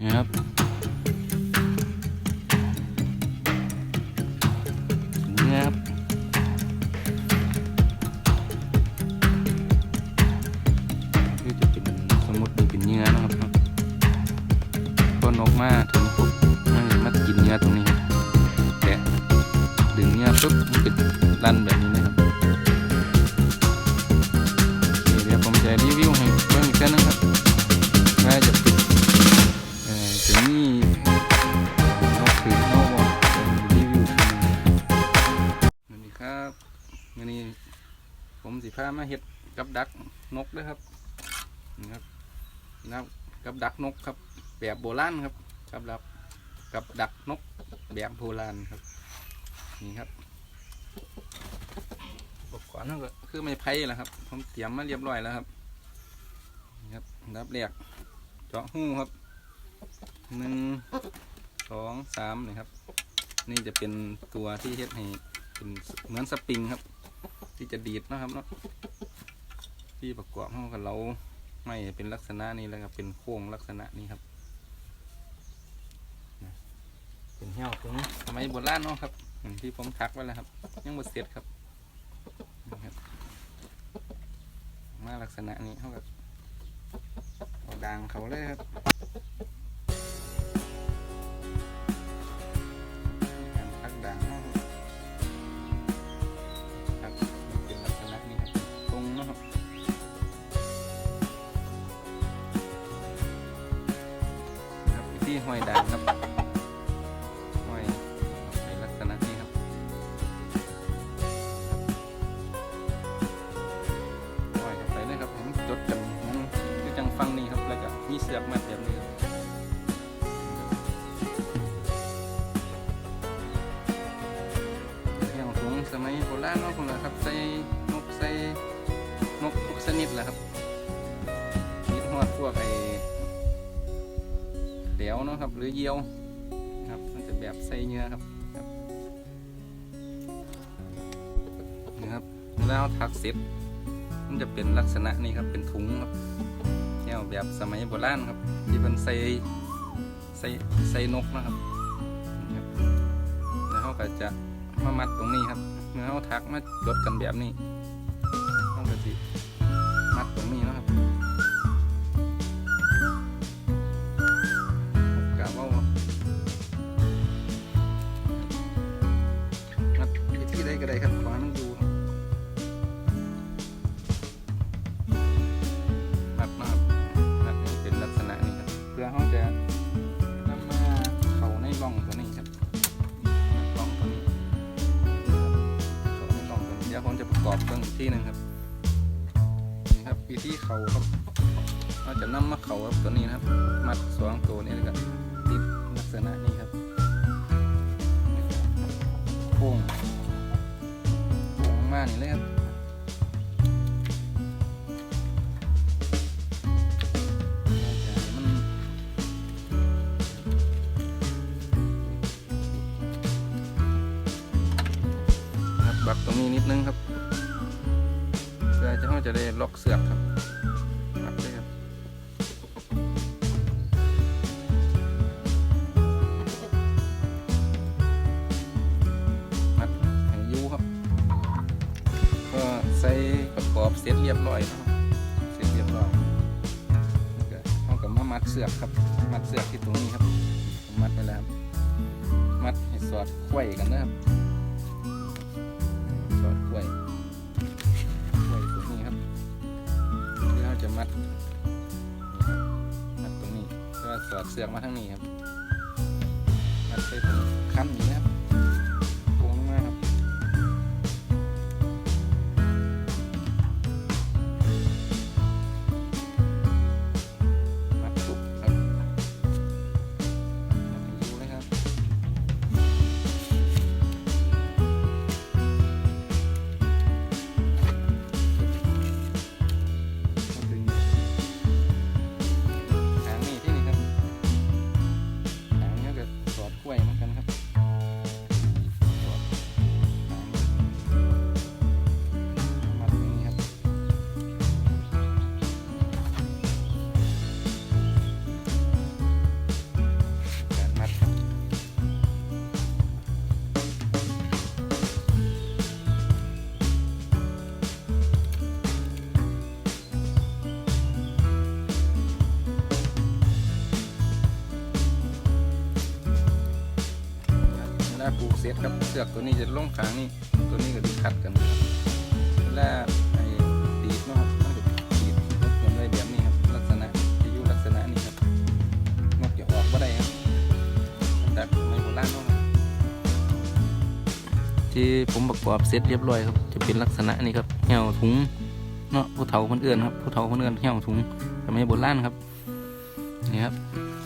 นี่ครับเนื้อครับคือจะเป็นสมมตินี่เป็นเนื้อนะครับเนาะพอนกมาถึงปุ๊บมันมากินเนื้อตรงนี้ครับแกะดึงเนื้อปุ๊บมันจะรันแบบนี้นะครับเดี๋ยวผมจะรีวิวให้เบิ่งอีกแค่นึงครับ วันนี้ ผมสิพามาเฮ็ดกับดักนกด้วยครับนี่ครับนะครับกับดักนกครับ แบบโบราณครับกับดักกับดักนกแบบโบราณครับ นี่ครับอุปกรณ์ก็คือไม้ไผ่แหละครับ ผมเตรียมมาเรียบร้อยแล้วครับนี่ครับอันดับแรกเจาะหูครับหนึ่งสองสามนี่ครับ นี่จะเป็นตัวที่เฮ็ดให้เป็นเหมือนสปริงครับ ที่จะดีดนะครับเนาะที่ประกอบเข้ากับเราไม่เป็นลักษณะนี้แล้วก็เป็นโค้งลักษณะนี้ครับเป็นเหี้ยวตรงนี้สมัยโบราณเนาะครับที่ผมทักไว้แล้วครับ ยังบ่เสร็จครับมาลักษณะนี้เขากับเอาดางเขาเลยครับ ห้อยดางครับห้อยในลักษณะนี้ครับ ห้อยเข้าไปเลยครับให้มันจดกันเหมันคือจังฟังนี่ครับ แล้วก็มีเสือกมัดแบบนี้ครับเรื่องของสมัยโบราณเนาะคนละครับ ใส่นกใส่นกทุกชนิดแหละครับมีหอดพวกไอ เขียวเนาะครับ หรือเยี่ยวครับมันจะแบบใส่เนื้อครับครับนี่ครับแล้วถักเสร็จมันจะเป็นลักษณะนี้ครับเป็นถุงครับแนวแบบสมัยโบราณครับ ที่เป็นใส่ใส่ใส่นกนะครับแล้วเขาก็จะมามัดตรงนี้ครับเมื่อเขาทักมาลดกันแบบนี้ต้องกระสิมัดตรงนี้นะครับ ผมจะประกอบเครื่องอีกที่หนึ่งครับนี่ครับวิธีเขาครับเราจะนำมาเขาครับตัวนี้นะครับ มัดสองตัวนี้แล้วก็ติดลักษณะนี้ครับโค้งโค้งมานี่เลยครับมันครับบักตรงนี้นิดนึงครับ จะเขาจะได้ล็อกเสือกครับบักเลยครับมัดให้ยูครับ ก็ใส่ประกอบเสร็จเรียบร้อยนะครับเสร็จเรียบร้อยก็เขากับมามัดเสือกครับ มัดเสือกที่ตรงนี้ครับ มัดไปแล้วครับมัดให้สอดไขว้กันนะครับสอดไขว้ จะมัดมัดตรงนี้เพื่อสอดเสือกมาทั้งนี้ครับ มัดไปตรงขั้นนี้นะครับาปลูกเสร็จครับเสือกตัวนี้จะลงขางนี่ตัวนี้ก็ดีขัดกันครับเวลาไอ้ตีดนะครับมันจะตีดนกกันไว้แบบนี้ครับลักษณะจะอยู่ลักษณะนี้ครับนกจะออกบ่ได้ครับแตัดไม่โบราณเนาะครับที่ผมประกอบเสร็จเรียบร้อยครับ จะเป็นลักษณะนี้ครับเหี่ยวถุงเนาะผู้เฒ่าคนอื่นครับผู้เฒ่าคนอื่นเหี่ยวถุงสมัยโบราณครับนี่ครับ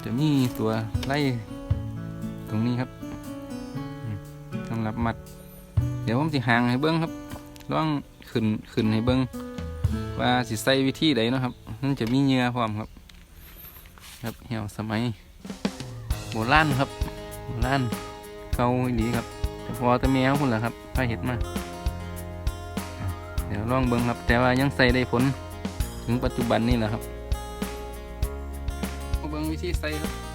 จะมีตัวไล่ตรงนี้ครับ รับมัด เดี๋ยวผมสิหางให้เบิ้งครับลองขึ้นขึ้นให้เบิ้งว่าสิใส่วิธีใดเนาะครับนั่นจะมีเหงื่อพร้อมครับ ครับเหี่ยวสมัยโบราณครับโบราณเก่าอีครับแต่พอต่แมวพุ่นแหละครับถ้าเห็ดมาเดี๋ยวลองเบิ้งครับ แต่ว่ายังใส่ได้ผลถึงปัจจุบันนี่แหละครับเอาเบิ้งวิธีใส่ครับ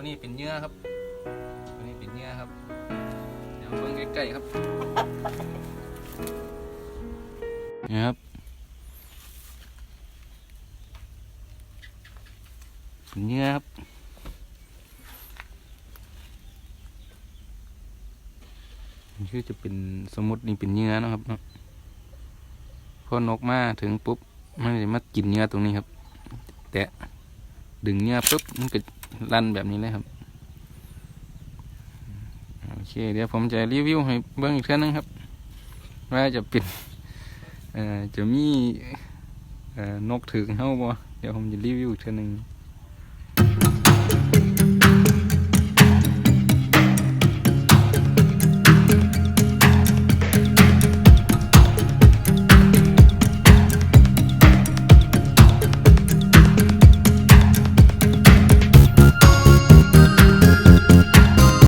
ตัวนี้เป็นเนื้อครับ ตัวนี้เป็นเนื้อครับ เดี๋ยวเบิ่งใกล้ๆครับนี่ครับเป็นเนื้อครับมันคือจะเป็นสมมตินี่เป็นเนื้อนะครับเนาะพอนกมาถึงปุ๊บมันจะมากินเนื้อตรงนี้ครับ แตะดึงเนื้อปุ๊บมันก็ ลั่นแบบนี้เลยครับ โอเค เดี๋ยวผมจะรีวิวให้เบื้องอีกเท่านึงครับ ว่าจะปิดจะมีนกถึงเข้าบ่เดี๋ยวผมจะรีวิวอีกเท่านึง